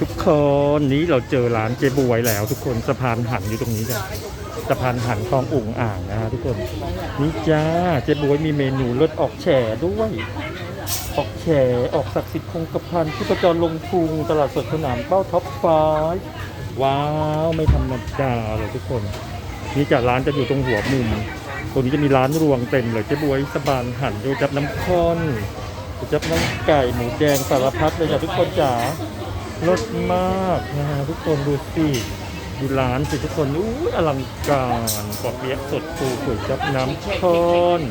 ทุกคนนี้เราเจอร้านเจ๊บวยแล้ว ทุกคนสะพานหันอยู่ตรงนี้จ้ะสะพานหันคลองอุ่งอ่างนะฮะทุกคนนี่จ้าเจ๊บวยมีเมนูเลิศออกแฉด้วย ออกแฉออกศักดิ์สิทธิ์คงกระพันที่ประจรลงพุงตลาดสดสนามเป้าท็อปไฟว์ว้าวไม่ธรรมดาเลยทุกคน นี่จาร้านจะอยู่ตรงหัวมุมตรงนี้จะมีร้านรวงเต็มเลยเจ๊บวยสะบานหันโดยจับน้ำข้น จับน้ำไก่หมูแดงสารพัดเลยจ้ะทุกคนจ๋ารสมากนะฮะทุกคนดูสิดูร้านสิทุกคนอู้อลังการปอเปี๊ยะสดปูก๋วยจับน้ำข้น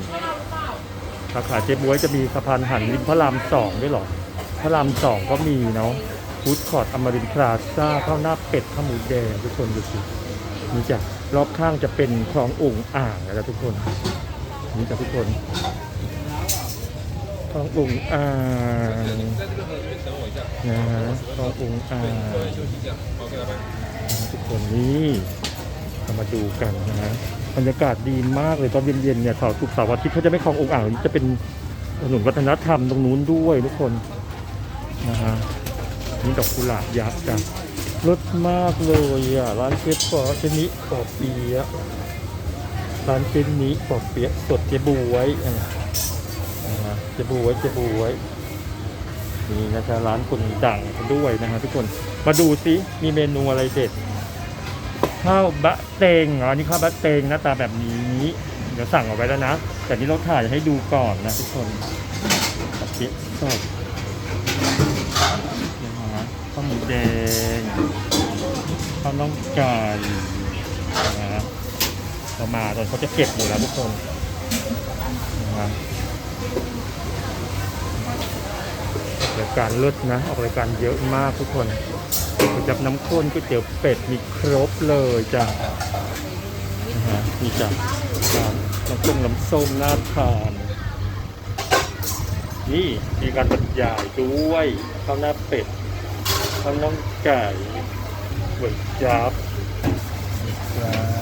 สาขาเจ๊บวยจะมีสะพานหันริมพระรามสองด้วยหรอ พระรามสองก็มีเนาะฟูดคอร์ดอมรินทร์พลาซ่าข้าวหน้าเป็ดข้าวหมูแดงทุกคนดูสินี่จ้ะรอบข้างจะเป็นคลองอุ่งอ่างนะทุกคน นี่จ้ะทุกคน องอุ่งอ่างนะฮะคลองอุ่งอ่างทุกคนนี่เรามาดูกันนะฮะบรรยากาศดีมากเลยตอนเย็นๆเนี่ยเสาร์ศุกร์เสาร์อาทิตย์เขาจะไม่คลององค์อ่างจะเป็นถนนวัฒนธรรมตรงนู้นด้วยทุกคนนะฮะนี่ดอกกุหลาบยักษ์จ้ะรสมากเลยอะร้านเชฟปอชนิปอเปี๊ยร้านเจนิปอเปี๊ยสดเจบวยอะ นะฮะเจบวยเจบวยนี่นะครับร้านคนดังด้วยนะฮะทุกคนมาดูซิมีเมนูอะไรเด็ดข้าวบะเตงอ๋อนี่ข้าวบะเตงหน้าตาแบบนี้ เดี๋ยวสั่งเอาไว้แล้วนะ แต่นี่เราถ่ายให้ดูก่อนนะทุกคนปอเปี๊ยะสดนะฮะข้าวหมูแดงข้าวน้องไก่นะฮะเรามาตอนเขาจะเก็บอยู่แล้วทุกคนนะฮะ รายการเลิศนะ ออกรายการเยอะมากทุกคนก๋วยจับน้ำข้นก๋วยเตี๋ยวเป็ดมีครบเลยจ้ะนะฮะนี่จ้ะน้ำส้มน้ำส้มน่าทานนี่มีการบรรยายด้วยข้าวหน้าเป็ดข้าวน้องไก่ก๋วยจับครับ